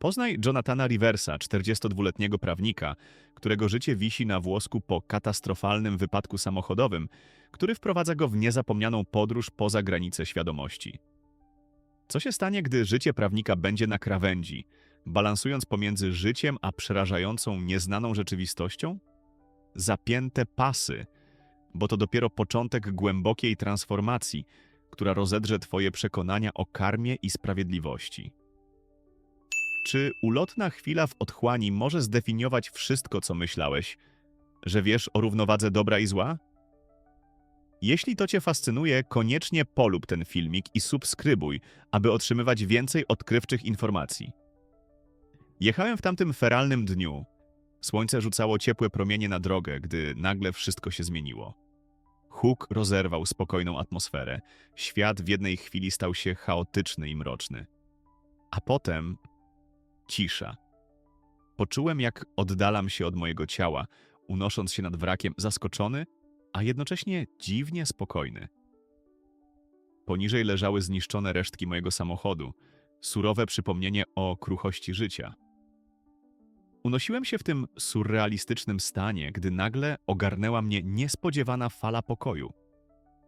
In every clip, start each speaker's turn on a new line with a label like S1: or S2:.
S1: Poznaj Jonathana Riversa, 42-letniego prawnika, którego życie wisi na włosku po katastrofalnym wypadku samochodowym, który wprowadza go w niezapomnianą podróż poza granice świadomości. Co się stanie, gdy życie prawnika będzie na krawędzi, balansując pomiędzy życiem a przerażającą, nieznaną rzeczywistością? Zapięte pasy, bo to dopiero początek głębokiej transformacji, która rozedrze Twoje przekonania o karmie i sprawiedliwości. Czy ulotna chwila w otchłani może zdefiniować wszystko, co myślałeś, że wiesz o równowadze dobra i zła? Jeśli to Cię fascynuje, koniecznie polub ten filmik i subskrybuj, aby otrzymywać więcej odkrywczych informacji. Jechałem w tamtym feralnym dniu. Słońce rzucało ciepłe promienie na drogę, gdy nagle wszystko się zmieniło. Huk rozerwał spokojną atmosferę. Świat w jednej chwili stał się chaotyczny i mroczny. A potem cisza. Poczułem, jak oddalam się od mojego ciała, unosząc się nad wrakiem, zaskoczony, a jednocześnie dziwnie spokojny. Poniżej leżały zniszczone resztki mojego samochodu, surowe przypomnienie o kruchości życia. Unosiłem się w tym surrealistycznym stanie, gdy nagle ogarnęła mnie niespodziewana fala pokoju.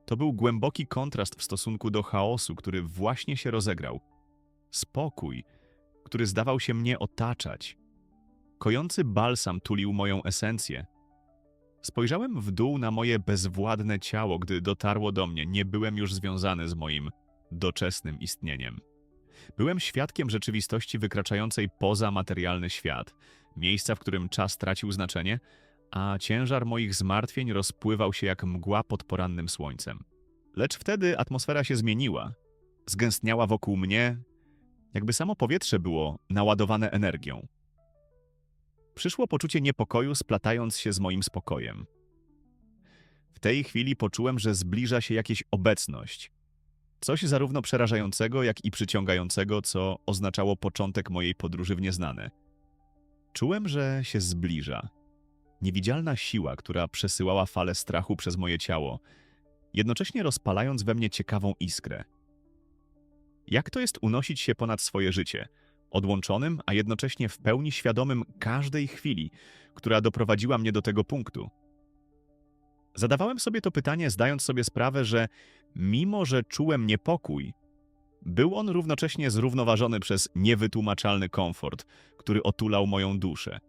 S1: To był głęboki kontrast w stosunku do chaosu, który właśnie się rozegrał. Spokój, który zdawał się mnie otaczać. Kojący balsam tulił moją esencję. Spojrzałem w dół na moje bezwładne ciało, gdy dotarło do mnie, nie byłem już związany z moim doczesnym istnieniem. Byłem świadkiem rzeczywistości wykraczającej poza materialny świat, miejsca, w którym czas tracił znaczenie, a ciężar moich zmartwień rozpływał się jak mgła pod porannym słońcem. Lecz wtedy atmosfera się zmieniła. Zgęstniała wokół mnie, jakby samo powietrze było naładowane energią. Przyszło poczucie niepokoju, splatając się z moim spokojem. W tej chwili poczułem, że zbliża się jakieś obecność. Coś zarówno przerażającego, jak i przyciągającego, co oznaczało początek mojej podróży w nieznane. Czułem, że się zbliża. Niewidzialna siła, która przesyłała falę strachu przez moje ciało, jednocześnie rozpalając we mnie ciekawą iskrę. Jak to jest unosić się ponad swoje życie, odłączonym, a jednocześnie w pełni świadomym każdej chwili, która doprowadziła mnie do tego punktu? Zadawałem sobie to pytanie, zdając sobie sprawę, że mimo że czułem niepokój, był on równocześnie zrównoważony przez niewytłumaczalny komfort, który otulał moją duszę.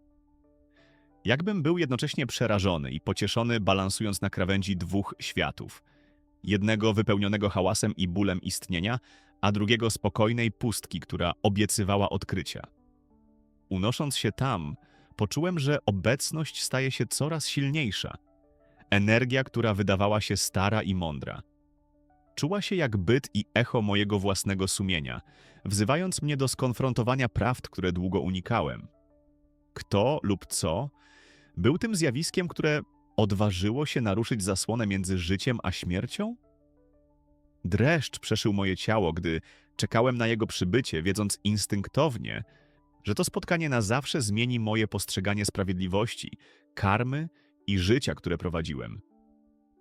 S1: Jakbym był jednocześnie przerażony i pocieszony, balansując na krawędzi dwóch światów. Jednego wypełnionego hałasem i bólem istnienia, a drugiego spokojnej pustki, która obiecywała odkrycia. Unosząc się tam, poczułem, że obecność staje się coraz silniejsza. Energia, która wydawała się stara i mądra. Czuła się jak byt i echo mojego własnego sumienia, wzywając mnie do skonfrontowania prawd, które długo unikałem. Kto lub co był tym zjawiskiem, które odważyło się naruszyć zasłonę między życiem a śmiercią? Dreszcz przeszył moje ciało, gdy czekałem na jego przybycie, wiedząc instynktownie, że to spotkanie na zawsze zmieni moje postrzeganie sprawiedliwości, karmy i życia, które prowadziłem.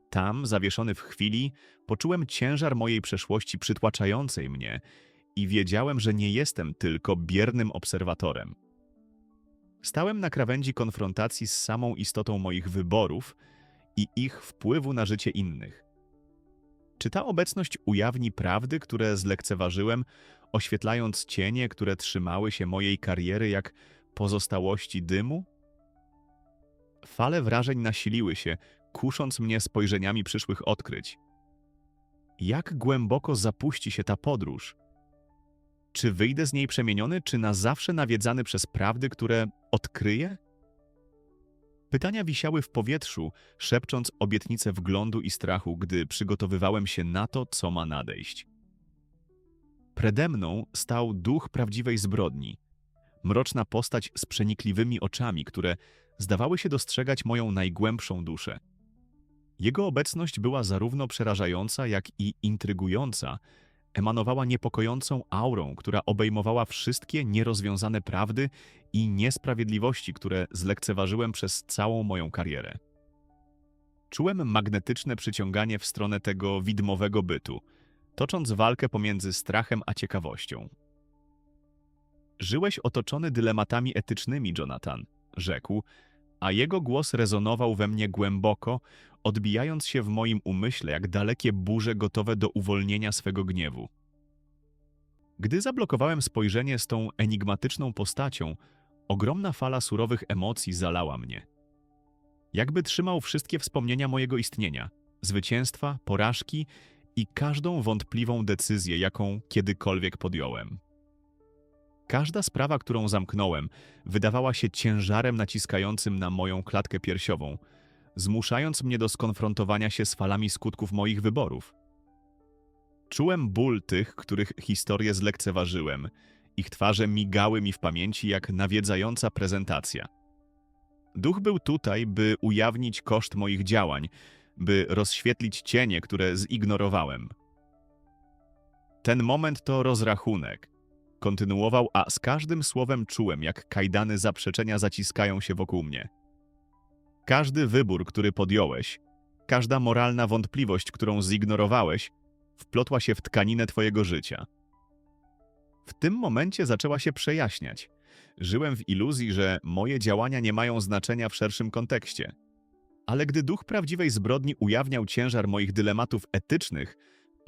S1: Tam, zawieszony w chwili, poczułem ciężar mojej przeszłości przytłaczającej mnie i wiedziałem, że nie jestem tylko biernym obserwatorem. Stałem na krawędzi konfrontacji z samą istotą moich wyborów i ich wpływu na życie innych. Czy ta obecność ujawni prawdy, które zlekceważyłem, oświetlając cienie, które trzymały się mojej kariery jak pozostałości dymu? Fale wrażeń nasiliły się, kusząc mnie spojrzeniami przyszłych odkryć. Jak głęboko zapuści się ta podróż? Czy wyjdę z niej przemieniony, czy na zawsze nawiedzany przez prawdy, które odkryję? Pytania wisiały w powietrzu, szepcząc obietnice wglądu i strachu, gdy przygotowywałem się na to, co ma nadejść. Prede mną stał duch prawdziwej zbrodni. Mroczna postać z przenikliwymi oczami, które zdawały się dostrzegać moją najgłębszą duszę. Jego obecność była zarówno przerażająca, jak i intrygująca, emanowała niepokojącą aurą, która obejmowała wszystkie nierozwiązane prawdy i niesprawiedliwości, które zlekceważyłem przez całą moją karierę. Czułem magnetyczne przyciąganie w stronę tego widmowego bytu, tocząc walkę pomiędzy strachem a ciekawością. Żyłeś otoczony dylematami etycznymi, Jonathan, rzekł, a jego głos rezonował we mnie głęboko, odbijając się w moim umyśle jak dalekie burze gotowe do uwolnienia swego gniewu. Gdy zablokowałem spojrzenie z tą enigmatyczną postacią, ogromna fala surowych emocji zalała mnie. Jakby trzymał wszystkie wspomnienia mojego istnienia, zwycięstwa, porażki i każdą wątpliwą decyzję, jaką kiedykolwiek podjąłem. Każda sprawa, którą zamknąłem, wydawała się ciężarem naciskającym na moją klatkę piersiową, zmuszając mnie do skonfrontowania się z falami skutków moich wyborów. Czułem ból tych, których historię zlekceważyłem. Ich twarze migały mi w pamięci jak nawiedzająca prezentacja. Duch był tutaj, by ujawnić koszt moich działań, by rozświetlić cienie, które zignorowałem. Ten moment to rozrachunek. Kontynuował, a z każdym słowem czułem, jak kajdany zaprzeczenia zaciskają się wokół mnie. Każdy wybór, który podjąłeś, każda moralna wątpliwość, którą zignorowałeś, wplotła się w tkaninę twojego życia. W tym momencie zaczęła się przejaśniać. Żyłem w iluzji, że moje działania nie mają znaczenia w szerszym kontekście. Ale gdy duch prawdziwej zbrodni ujawniał ciężar moich dylematów etycznych,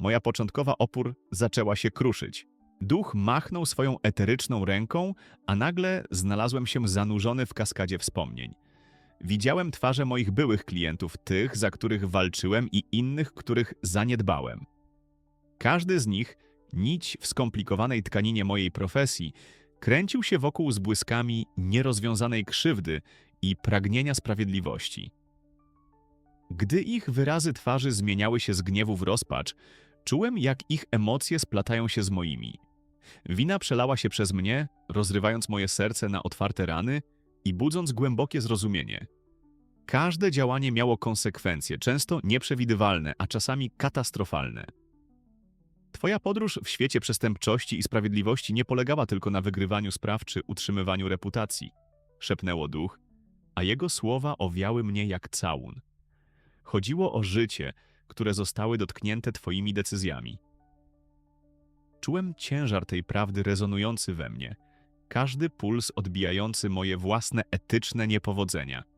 S1: moja początkowa opór zaczęła się kruszyć. Duch machnął swoją eteryczną ręką, a nagle znalazłem się zanurzony w kaskadzie wspomnień. Widziałem twarze moich byłych klientów, tych, za których walczyłem i innych, których zaniedbałem. Każdy z nich, nić w skomplikowanej tkaninie mojej profesji, kręcił się wokół z błyskami nierozwiązanej krzywdy i pragnienia sprawiedliwości. Gdy ich wyrazy twarzy zmieniały się z gniewu w rozpacz, czułem, jak ich emocje splatają się z moimi. Wina przelała się przez mnie, rozrywając moje serce na otwarte rany i budząc głębokie zrozumienie. Każde działanie miało konsekwencje, często nieprzewidywalne, a czasami katastrofalne. Twoja podróż w świecie przestępczości i sprawiedliwości nie polegała tylko na wygrywaniu spraw czy utrzymywaniu reputacji. Szepnęło duch, a jego słowa owiały mnie jak całun. Chodziło o życie, które zostały dotknięte Twoimi decyzjami. Czułem ciężar tej prawdy rezonujący we mnie, każdy puls odbijający moje własne etyczne niepowodzenia.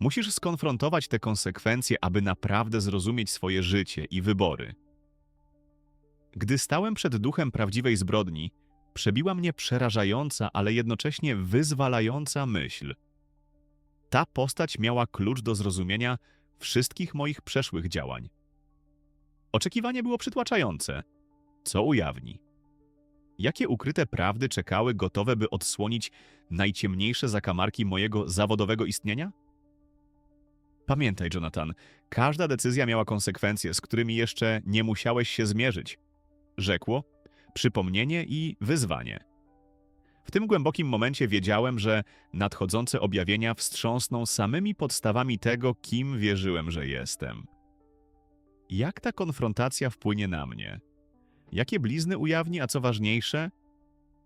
S1: Musisz skonfrontować te konsekwencje, aby naprawdę zrozumieć swoje życie i wybory. Gdy stałem przed duchem prawdziwej zbrodni, przebiła mnie przerażająca, ale jednocześnie wyzwalająca myśl. Ta postać miała klucz do zrozumienia wszystkich moich przeszłych działań. Oczekiwanie było przytłaczające. Co ujawni? Jakie ukryte prawdy czekały gotowe, by odsłonić najciemniejsze zakamarki mojego zawodowego istnienia? Pamiętaj, Jonathan, każda decyzja miała konsekwencje, z którymi jeszcze nie musiałeś się zmierzyć rzekło, przypomnienie i wyzwanie. W tym głębokim momencie wiedziałem, że nadchodzące objawienia wstrząsną samymi podstawami tego, kim wierzyłem, że jestem. Jak ta konfrontacja wpłynie na mnie? Jakie blizny ujawni, a co ważniejsze,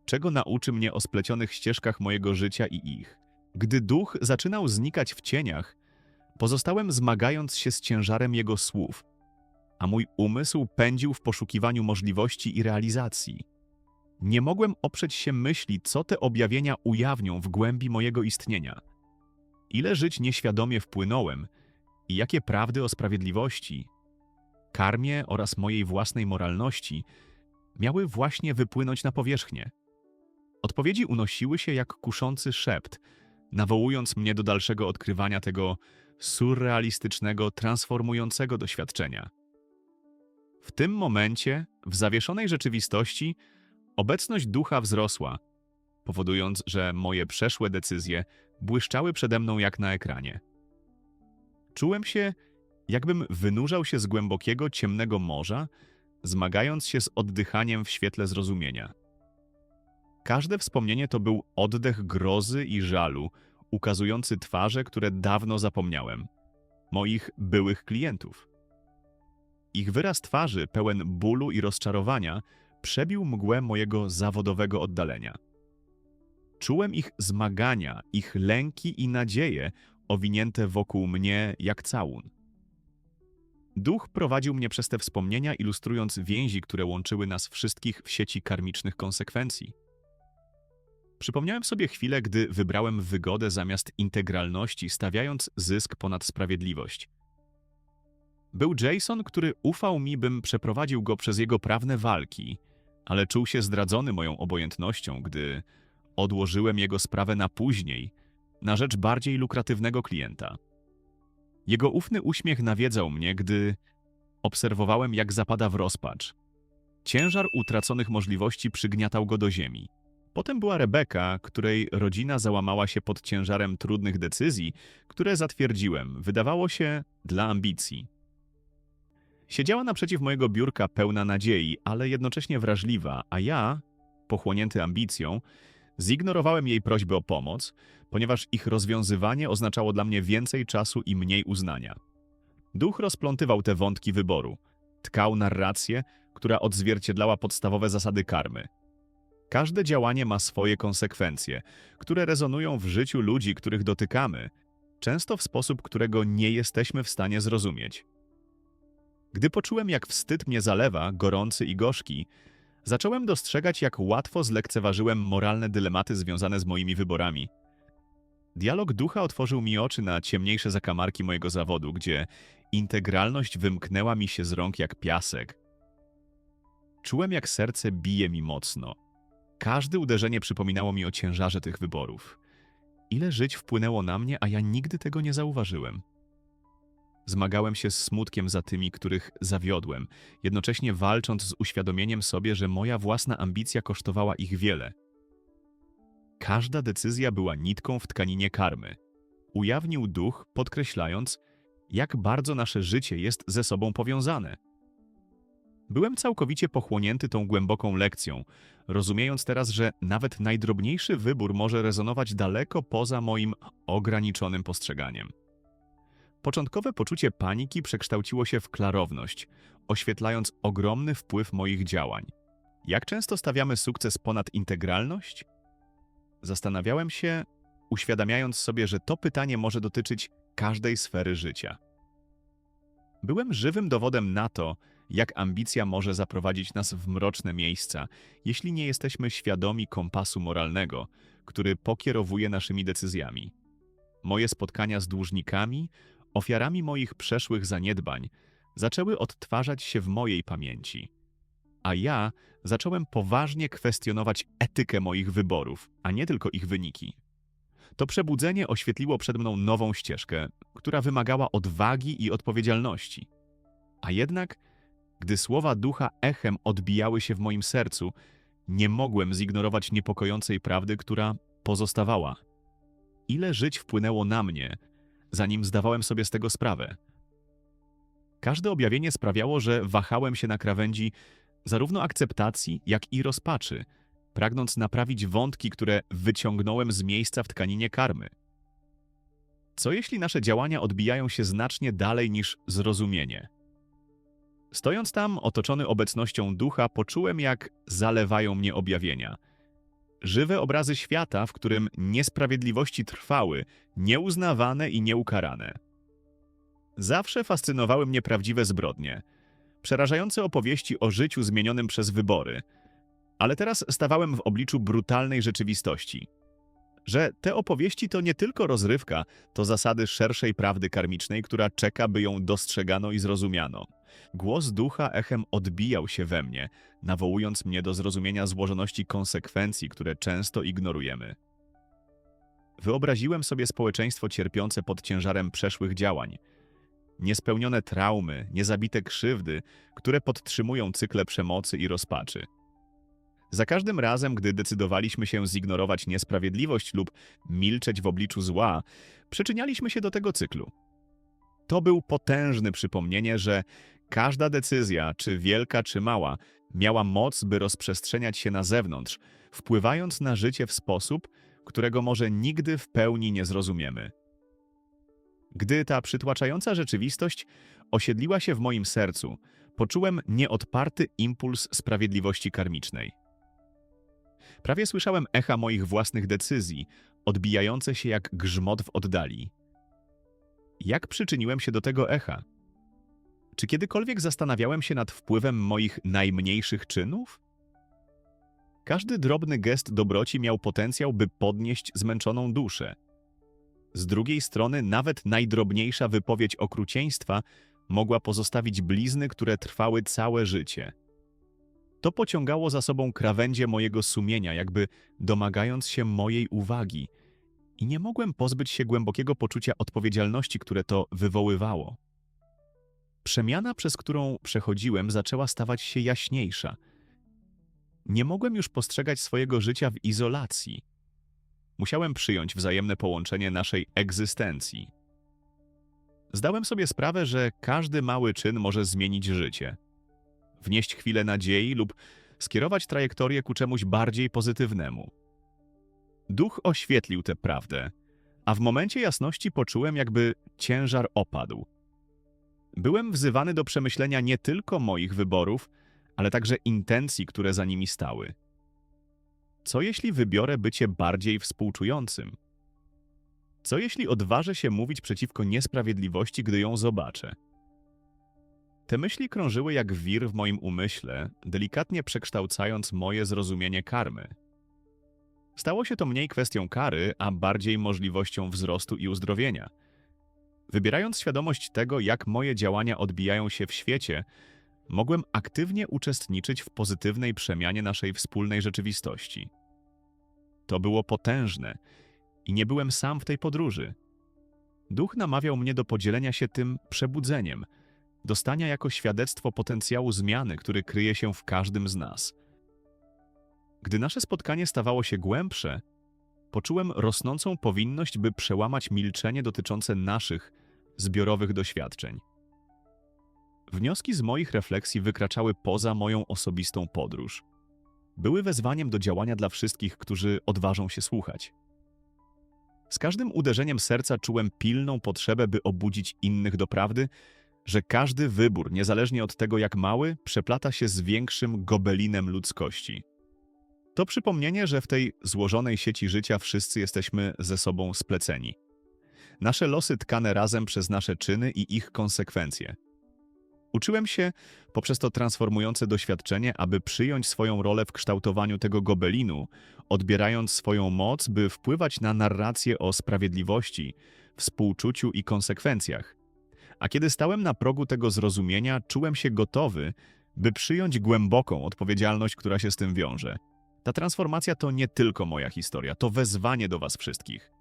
S1: czego nauczy mnie o splecionych ścieżkach mojego życia i ich? Gdy duch zaczynał znikać w cieniach, pozostałem zmagając się z ciężarem jego słów, a mój umysł pędził w poszukiwaniu możliwości i realizacji. Nie mogłem oprzeć się myśli, co te objawienia ujawnią w głębi mojego istnienia. Ile żyć nieświadomie wpłynąłem i jakie prawdy o sprawiedliwości, karmie oraz mojej własnej moralności miały właśnie wypłynąć na powierzchnię. Odpowiedzi unosiły się jak kuszący szept, nawołując mnie do dalszego odkrywania tego surrealistycznego, transformującego doświadczenia. W tym momencie, w zawieszonej rzeczywistości, obecność ducha wzrosła, powodując, że moje przeszłe decyzje błyszczały przede mną jak na ekranie. Czułem się, jakbym wynurzał się z głębokiego, ciemnego morza, zmagając się z oddychaniem w świetle zrozumienia. Każde wspomnienie to był oddech grozy i żalu, ukazujący twarze, które dawno zapomniałem moich byłych klientów. Ich wyraz twarzy, pełen bólu i rozczarowania, przebił mgłę mojego zawodowego oddalenia. Czułem ich zmagania, ich lęki i nadzieje owinięte wokół mnie jak całun. Duch prowadził mnie przez te wspomnienia, ilustrując więzi, które łączyły nas wszystkich w sieci karmicznych konsekwencji. Przypomniałem sobie chwilę, gdy wybrałem wygodę zamiast integralności, stawiając zysk ponad sprawiedliwość. Był Jason, który ufał mi, bym przeprowadził go przez jego prawne walki, ale czuł się zdradzony moją obojętnością, gdy odłożyłem jego sprawę na później, na rzecz bardziej lukratywnego klienta. Jego ufny uśmiech nawiedzał mnie, gdy obserwowałem, jak zapada w rozpacz. Ciężar utraconych możliwości przygniatał go do ziemi. Potem była Rebeka, której rodzina załamała się pod ciężarem trudnych decyzji, które zatwierdziłem, wydawało się, dla ambicji. Siedziała naprzeciw mojego biurka pełna nadziei, ale jednocześnie wrażliwa, a ja, pochłonięty ambicją, zignorowałem jej prośby o pomoc, ponieważ ich rozwiązywanie oznaczało dla mnie więcej czasu i mniej uznania. Duch rozplątywał te wątki wyboru, tkał narrację, która odzwierciedlała podstawowe zasady karmy. Każde działanie ma swoje konsekwencje, które rezonują w życiu ludzi, których dotykamy, często w sposób, którego nie jesteśmy w stanie zrozumieć. Gdy poczułem, jak wstyd mnie zalewa, gorący i gorzki, zacząłem dostrzegać, jak łatwo zlekceważyłem moralne dylematy związane z moimi wyborami. Dialog ducha otworzył mi oczy na ciemniejsze zakamarki mojego zawodu, gdzie integralność wymknęła mi się z rąk jak piasek. Czułem, jak serce bije mi mocno. Każde uderzenie przypominało mi o ciężarze tych wyborów. Ile żyć wpłynęło na mnie, a ja nigdy tego nie zauważyłem. Zmagałem się z smutkiem za tymi, których zawiodłem, jednocześnie walcząc z uświadomieniem sobie, że moja własna ambicja kosztowała ich wiele. Każda decyzja była nitką w tkaninie karmy. Ujawnił duch, podkreślając, jak bardzo nasze życie jest ze sobą powiązane. Byłem całkowicie pochłonięty tą głęboką lekcją, rozumiejąc teraz, że nawet najdrobniejszy wybór może rezonować daleko poza moim ograniczonym postrzeganiem. Początkowe poczucie paniki przekształciło się w klarowność, oświetlając ogromny wpływ moich działań. Jak często stawiamy sukces ponad integralność? Zastanawiałem się, uświadamiając sobie, że to pytanie może dotyczyć każdej sfery życia. Byłem żywym dowodem na to, jak ambicja może zaprowadzić nas w mroczne miejsca, jeśli nie jesteśmy świadomi kompasu moralnego, który pokierowuje naszymi decyzjami. Moje spotkania z dłużnikami, ofiarami moich przeszłych zaniedbań, zaczęły odtwarzać się w mojej pamięci. A ja zacząłem poważnie kwestionować etykę moich wyborów, a nie tylko ich wyniki. To przebudzenie oświetliło przed mną nową ścieżkę, która wymagała odwagi i odpowiedzialności. A jednak, gdy słowa ducha echem odbijały się w moim sercu, nie mogłem zignorować niepokojącej prawdy, która pozostawała. Ile żyć wpłynęło na mnie, zanim zdawałem sobie z tego sprawę. Każde objawienie sprawiało, że wahałem się na krawędzi zarówno akceptacji, jak i rozpaczy, pragnąc naprawić wątki, które wyciągnąłem z miejsca w tkaninie karmy. Co jeśli nasze działania odbijają się znacznie dalej niż zrozumienie? Stojąc tam, otoczony obecnością ducha, poczułem, jak zalewają mnie objawienia. Żywe obrazy świata, w którym niesprawiedliwości trwały, nieuznawane i nieukarane. Zawsze fascynowały mnie prawdziwe zbrodnie, przerażające opowieści o życiu zmienionym przez wybory, ale teraz stawałem w obliczu brutalnej rzeczywistości. Że te opowieści to nie tylko rozrywka, to zasady szerszej prawdy karmicznej, która czeka, by ją dostrzegano i zrozumiano. Głos ducha echem odbijał się we mnie, nawołując mnie do zrozumienia złożoności konsekwencji, które często ignorujemy. Wyobraziłem sobie społeczeństwo cierpiące pod ciężarem przeszłych działań, niespełnione traumy, niezabite krzywdy, które podtrzymują cykle przemocy i rozpaczy. Za każdym razem, gdy decydowaliśmy się zignorować niesprawiedliwość lub milczeć w obliczu zła, przyczynialiśmy się do tego cyklu. To był potężny przypomnienie, że każda decyzja, czy wielka, czy mała, miała moc, by rozprzestrzeniać się na zewnątrz, wpływając na życie w sposób, którego może nigdy w pełni nie zrozumiemy. Gdy ta przytłaczająca rzeczywistość osiedliła się w moim sercu, poczułem nieodparty impuls sprawiedliwości karmicznej. Prawie słyszałem echa moich własnych decyzji, odbijające się jak grzmot w oddali. Jak przyczyniłem się do tego echa? Czy kiedykolwiek zastanawiałem się nad wpływem moich najmniejszych czynów? Każdy drobny gest dobroci miał potencjał, by podnieść zmęczoną duszę. Z drugiej strony, nawet najdrobniejsza wypowiedź okrucieństwa mogła pozostawić blizny, które trwały całe życie. To pociągało za sobą krawędzie mojego sumienia, jakby domagając się mojej uwagi, i nie mogłem pozbyć się głębokiego poczucia odpowiedzialności, które to wywoływało. Przemiana, przez którą przechodziłem, zaczęła stawać się jaśniejsza. Nie mogłem już postrzegać swojego życia w izolacji. Musiałem przyjąć wzajemne połączenie naszej egzystencji. Zdałem sobie sprawę, że każdy mały czyn może zmienić życie. Wnieść chwilę nadziei lub skierować trajektorię ku czemuś bardziej pozytywnemu. Duch oświetlił tę prawdę, a w momencie jasności poczułem, jakby ciężar opadł. Byłem wzywany do przemyślenia nie tylko moich wyborów, ale także intencji, które za nimi stały. Co jeśli wybiorę bycie bardziej współczującym? Co jeśli odważę się mówić przeciwko niesprawiedliwości, gdy ją zobaczę? Te myśli krążyły jak wir w moim umyśle, delikatnie przekształcając moje zrozumienie karmy. Stało się to mniej kwestią kary, a bardziej możliwością wzrostu i uzdrowienia. Wybierając świadomość tego, jak moje działania odbijają się w świecie, mogłem aktywnie uczestniczyć w pozytywnej przemianie naszej wspólnej rzeczywistości. To było potężne i nie byłem sam w tej podróży. Duch namawiał mnie do podzielenia się tym przebudzeniem, dostania jako świadectwo potencjału zmiany, który kryje się w każdym z nas. Gdy nasze spotkanie stawało się głębsze, poczułem rosnącą powinność, by przełamać milczenie dotyczące naszych zbiorowych doświadczeń. Wnioski z moich refleksji wykraczały poza moją osobistą podróż. Były wezwaniem do działania dla wszystkich, którzy odważą się słuchać. Z każdym uderzeniem serca czułem pilną potrzebę, by obudzić innych do prawdy, że każdy wybór, niezależnie od tego jak mały, przeplata się z większym gobelinem ludzkości. To przypomnienie, że w tej złożonej sieci życia wszyscy jesteśmy ze sobą spleceni. Nasze losy tkane razem przez nasze czyny i ich konsekwencje. Uczyłem się poprzez to transformujące doświadczenie, aby przyjąć swoją rolę w kształtowaniu tego gobelinu, odbierając swoją moc, by wpływać na narrację o sprawiedliwości, współczuciu i konsekwencjach. A kiedy stałem na progu tego zrozumienia, czułem się gotowy, by przyjąć głęboką odpowiedzialność, która się z tym wiąże. Ta transformacja to nie tylko moja historia, to wezwanie do Was wszystkich.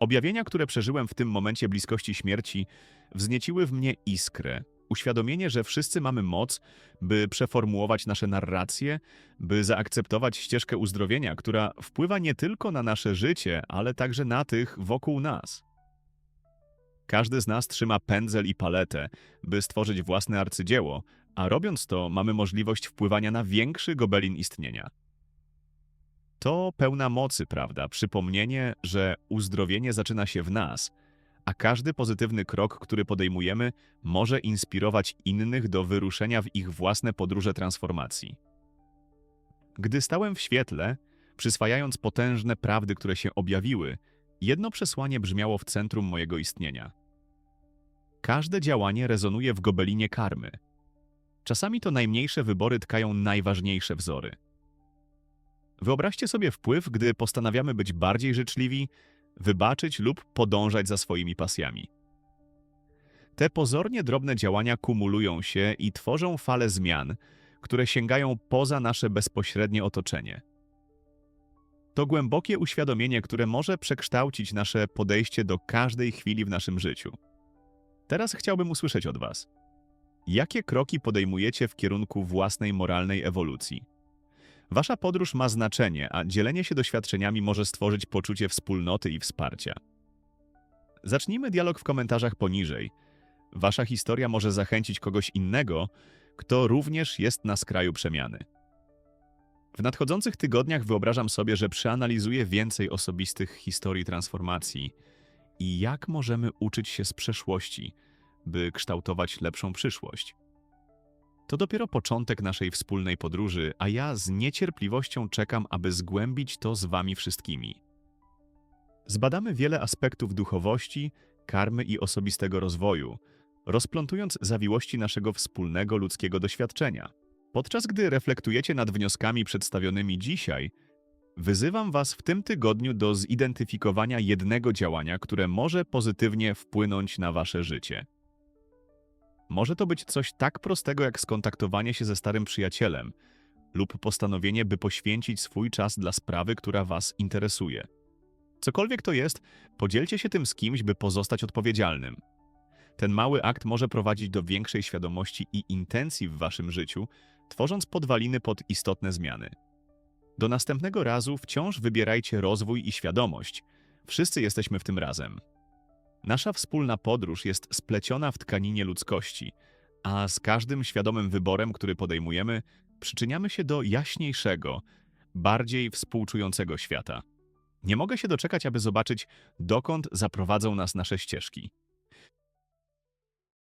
S1: Objawienia, które przeżyłem w tym momencie bliskości śmierci, wznieciły w mnie iskrę, uświadomienie, że wszyscy mamy moc, by przeformułować nasze narracje, by zaakceptować ścieżkę uzdrowienia, która wpływa nie tylko na nasze życie, ale także na tych wokół nas. Każdy z nas trzyma pędzel i paletę, by stworzyć własne arcydzieło, a robiąc to mamy możliwość wpływania na większy gobelin istnienia. To pełna mocy, prawda? Przypomnienie, że uzdrowienie zaczyna się w nas, a każdy pozytywny krok, który podejmujemy, może inspirować innych do wyruszenia w ich własne podróże transformacji. Gdy stałem w świetle, przyswajając potężne prawdy, które się objawiły, jedno przesłanie brzmiało w centrum mojego istnienia. Każde działanie rezonuje w gobelinie karmy. Czasami to najmniejsze wybory tkają najważniejsze wzory. Wyobraźcie sobie wpływ, gdy postanawiamy być bardziej życzliwi, wybaczyć lub podążać za swoimi pasjami. Te pozornie drobne działania kumulują się i tworzą fale zmian, które sięgają poza nasze bezpośrednie otoczenie. To głębokie uświadomienie, które może przekształcić nasze podejście do każdej chwili w naszym życiu. Teraz chciałbym usłyszeć od Was. Jakie kroki podejmujecie w kierunku własnej moralnej ewolucji? Wasza podróż ma znaczenie, a dzielenie się doświadczeniami może stworzyć poczucie wspólnoty i wsparcia. Zacznijmy dialog w komentarzach poniżej. Wasza historia może zachęcić kogoś innego, kto również jest na skraju przemiany. W nadchodzących tygodniach wyobrażam sobie, że przeanalizuję więcej osobistych historii transformacji i jak możemy uczyć się z przeszłości, by kształtować lepszą przyszłość. To dopiero początek naszej wspólnej podróży, a ja z niecierpliwością czekam, aby zgłębić to z Wami wszystkimi. Zbadamy wiele aspektów duchowości, karmy i osobistego rozwoju, rozplątując zawiłości naszego wspólnego ludzkiego doświadczenia. Podczas gdy reflektujecie nad wnioskami przedstawionymi dzisiaj, wyzywam Was w tym tygodniu do zidentyfikowania jednego działania, które może pozytywnie wpłynąć na Wasze życie. Może to być coś tak prostego jak skontaktowanie się ze starym przyjacielem lub postanowienie, by poświęcić swój czas dla sprawy, która Was interesuje. Cokolwiek to jest, podzielcie się tym z kimś, by pozostać odpowiedzialnym. Ten mały akt może prowadzić do większej świadomości i intencji w Waszym życiu, tworząc podwaliny pod istotne zmiany. Do następnego razu wciąż wybierajcie rozwój i świadomość. Wszyscy jesteśmy w tym razem. Nasza wspólna podróż jest spleciona w tkaninie ludzkości, a z każdym świadomym wyborem, który podejmujemy, przyczyniamy się do jaśniejszego, bardziej współczującego świata. Nie mogę się doczekać, aby zobaczyć, dokąd zaprowadzą nas nasze ścieżki.